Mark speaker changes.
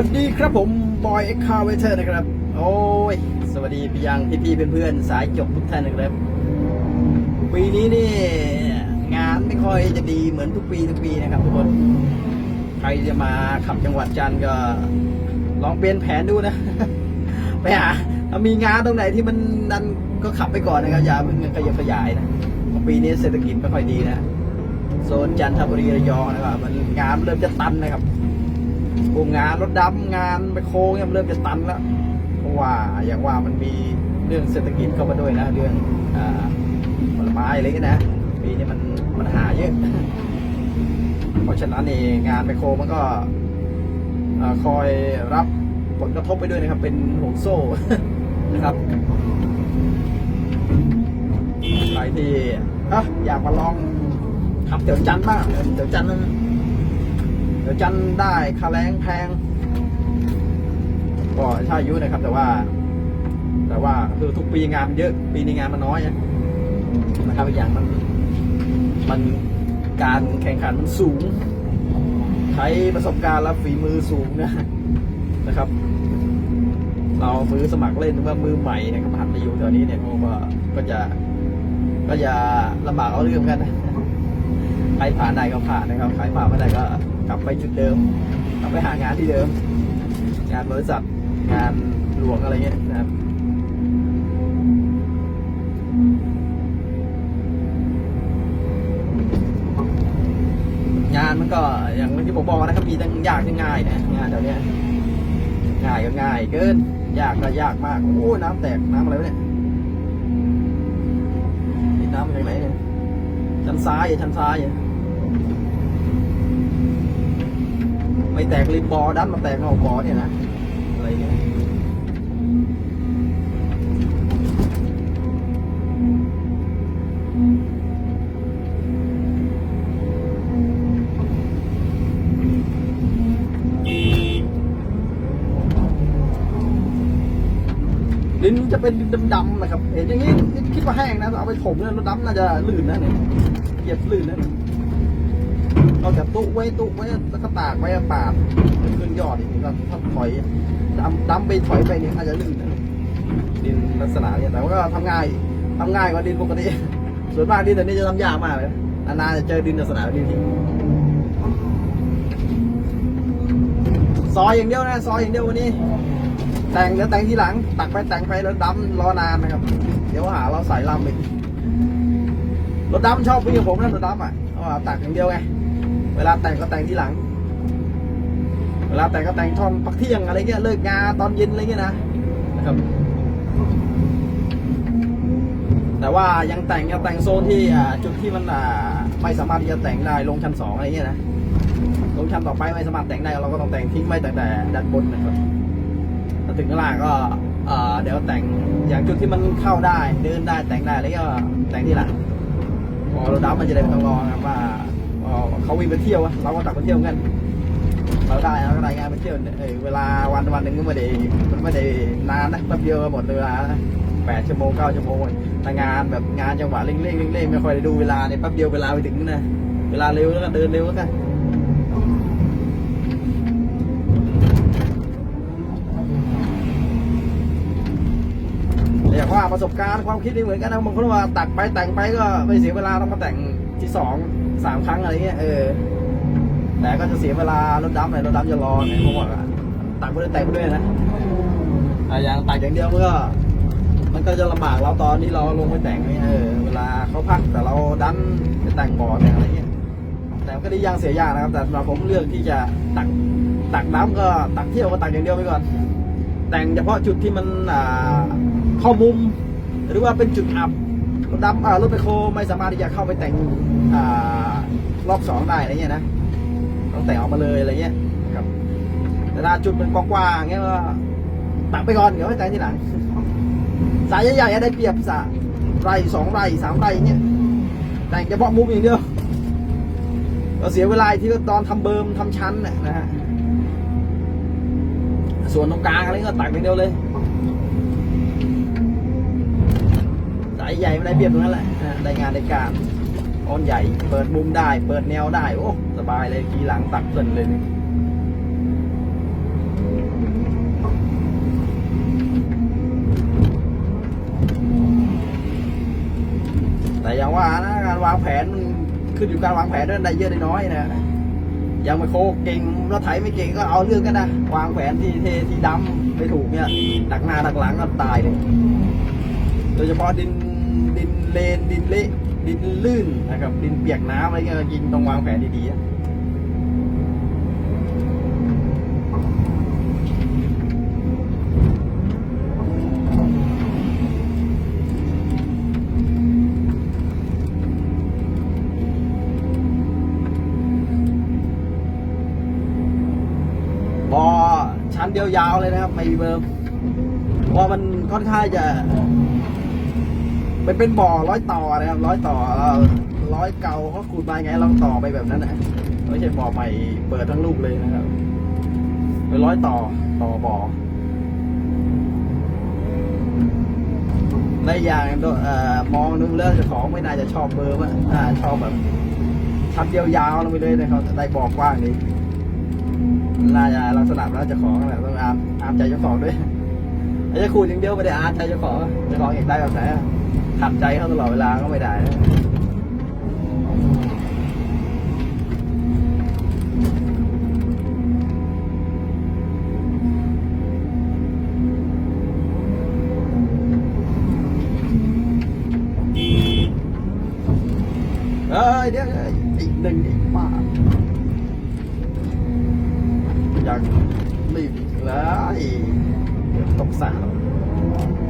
Speaker 1: วัสดีครับผมบอยเอ็กคาเวเตอร์นะครับ โอ้ย สวัสดีพี่ยังพี่ๆเพื่อนๆ สายจบทุกท่านนะครับ ปีนี้นี่งานไม่ค่อยจะดีเหมือนทุกปีทุกปีนะครับทุกคน ใครจะมาขับจังหวัดจันทร์ก็ ลองเปลี่ยนแผนดูนะ ไปหาถ้ามีงานตรงไหนที่มันดันก็ขับไปก่อนนะครับอย่าเพิ่งขยับขยายนะปีนี้เศรษฐกิจไม่ค่อยดีนะโซนจันทบุรีระยองนะครับมันงานเริ่มจะตันนะครับ พวกงานรถดำงานไปโค้งเนี่ยเริ่มจะตันแล้วเพราะว่าอย่างว่ามันมีเรื่องเศรษฐกิจเข้ามาด้วยนะเรื่องอผลไม้อะไรกันนะปีนี้มันมันหาเยอะเพราะฉะนั้นเองงานไมโครมันก็คอยรับผลกระทบไปด้วยนะครับ เป็นห่วงโซ่นะครับใครที่อะอยากมาลองขับเดี๋ยวจันบ้างเดี๋ยวจันนั้น ดี๋ยวจันได้ค่าแรงแพงก็ใช่อายุนะครับ แต่ว่า แต่ว่าคือทุกปีงานมันเยอะ ปีนี้งานมันน้อยนะนะครับอีกอย่างมัน มันการแข่งขันมันสูง ใช้ประสบการณ์และฝีมือสูงนะนะครับ เรามือสมัครเล่นหรือว่ามือใหม่นะครับหัดมาอยู่แถวนี้เนี่ยก็ก็จะก็จะลำบากเอาเรื่องกันนะใครผ่านได้ก็ผ่านนะครับ ใครผ่านไม่ได้ก็ กลับไปจุดเดิม กลับไปหางานที่เดิม งานบริษัท งานหลวงอะไรเงี้ยนะครับงานมันก็อย่างที่ผมบอกนะครับมีทั้งยากทั้งง่ายนะงานเดี๋ยวนี้ง่ายก็ง่ายเกินยากก็ยากมากโอ้ยน้ำแตกน้ำอะไรวะเนี่ยน้ำมาจากไหนเนี่ยชั้นซ้ายอะชั้นซ้ายอะ ไม่แตกริมบอดันมาแตกนอกบอเนี่ยนะอะไรเนี่ยดินจะเป็นดินดำๆนะครับ เห็นอย่างนี้คิดว่าแห้งนะเอาไปถมเนี่ยรถดำน่าจะลื่นนะเนี่ยเหยียบลื่นนะเนี่ย เราจะตุไว้ตุไว้แล้วก็ตากไว้ปาดขึ้นยอดอีกแล้วถ้าถอยดำดำไปถอยไปนี่อาจจะลื่นดินลักษณะเนี่ยแต่ว่าก็ทำง่ายทำง่ายกว่าดินปกติส่วนมากดินแต่นี้จะทำยากมากเลยนานๆจะเจอดินลักษณะแบบนี้ทีซอยอย่างเดียวนะซอยอย่างเดียววันนี้ แต่งเดี๋ยวแต่งทีหลัง ตักไปแต่งไปแล้วดำรอนานนะครับ เดี๋ยวหาเราใส่ลำอีกรถดำชอบวิ่งกับผมนะรถดำอะเอาตักอย่างเดียวไง เวลาแต่งก็แต่งที่หลัง เวลาแต่งก็แต่งช่องพักเที่ยงอะไรเงี้ยเลิกงานตอนเย็นอะไรเงี้ยนะนะครับ แต่ว่ายังแต่งยังแต่งโซนที่จุดที่มันไม่สามารถที่จะแต่งได้ลงชั้นสองอะไรเงี้ยนะลงชั้นต่อไปไม่สามารถแต่งได้เราก็ต้องแต่งทิ้งไว้แต่แต่ด้านบนนะครับถ้าถึงล่างก็เดี๋ยวแต่งอย่างจุดที่มันเข้าได้เดินได้แต่งได้แล้วก็แต่งที่หลังพอเราดับมันจะได้ไม่ต้องรอนะครับว่า เขาวิ่งไปเที่ยวอะเราก็ตักไปเที่ยวกันเราได้เราก็ได้งานไปเที่ยวเออเวลาวันวันหนึ่งก็ไม่ได้มันไม่ได้นานนะแป๊บเดียวหมดเวลาแปดชั่วโมงเก้าชั่วโมงแต่งานแบบงานจังหวะเร่งๆเร่งๆไม่ค่อยได้ดูเวลาเนี่ยแป๊บเดียวเวลาไปถึงนะเวลาเร็วแล้วก็เดินเร็วแล้วกัน เรียกว่าประสบการณ์ความคิดไม่เหมือนกันนะบางคนว่าตักไปแต่งไปก็ไม่เสียเวลาต้องมาแต่งที่สองสามครั้งอะไรเงี้ยเออแต่ก็จะเสียเวลารถดำเลยรถดำจะรอไงผมบอกอะตักไปด้วยแต่งไปด้วยนะอะอย่างตักอย่างเดียวมันก็มันก็จะลำบากเราตอนที่เราลงไปแต่งเนี่ยเออเวลาเขาพักแต่เราดันไปแต่งบ่อแต่งอะไรเงี้ยแต่ก็ได้ยางเสียยากนะครับ แต่สำหรับผมเลือกที่จะตักตักน้ำก็ตักเที่ยวก็ตักอย่างเดียวไปก่อน แต่งเฉพาะจุดที่มันอ่า ข้ามุม หรือว่าเป็นจุดอับรถดำอ่ารถไปโคไม่สามารถที่จะเข้าไปแต่งอ่ารอบสองได้อะไรเงี้ยนะต้องแต่งออกมาเลยอะไรเงี้ยครับแต่ถ้าจุดมันกว้างๆเงี้ยก็ตักไปก่อนเดี๋ยวให้แต่งทีหลังสายใหญ่ๆได้เปรียบสะไร่สองไร่สามไร่เงี้ยแต่งเฉพาะมุมอย่างเดียวเราเสียเวลาที่ตอนทำเบิร์มทำชั้นน่ะนะฮะส่วนตรงกลางอะไรก็ตักไปเดียวเลย ใหญ่ไม่ได้เปรียบตรงนั้นแหละได้งานได้การอ้อนใหญ่เปิดมุมได้ เปิดแนวได้ โอ้สบายเลยขี่หลังตักเส้นเลยนี่แต่อย่างว่านะการวางแผนขึ้นอยู่การวางแผนด้วยได้เยอะได้น้อยนะยังไม่โครเก่งแล้วไถไม่เก่งก็เอาเรื่องกันนะวางแผนที่ที่ดำไม่ถูกเนี่ยดักหน้าดักหลังก็ตายเลยโดยเฉพาะดิน ดินเลนดินเละดินลื่นนะครับดินเปียกน้ำอะไรเงี้ยยิงต้องวางแผนดีๆอะบอชั้นเดียวยาวเลยนะครับไม่มีเบิร์มเพราะมันค่อนข้างจะ มันเป็นบ่อร้อยต่อนะครับร้อยต่อร้อยเก่าเขาขูดมาไงเราต่อไปแบบนั้นนะไม่ใช่บ่อใหม่เปิดทั้งลูกเลยนะครับเป็นร้อยต่อต่อบ่อและอย่างมองดูแล้วเจ้าของไม่น่าจะชอบเบอร์ว่าชอบแบบชัดเดียวยาวลงไปเลยนะครับได้บ่อกว้างนี้น่าจะลักษณะแล้วจ้าของแบบต้องอามอามใจเจ้าของด้วย ไอ้จะขูดอย่างเดียวไม่ได้อามใจจ้าขอจ้าของอยากได้แบบไหนขัดใจเขาตลอดเวลาก็ไม่ได้เอ้ยเดี๋ยวอีกหนึ่งอีกป้าอยากรีบเลยเดี๋ยว ตกสระแล้ว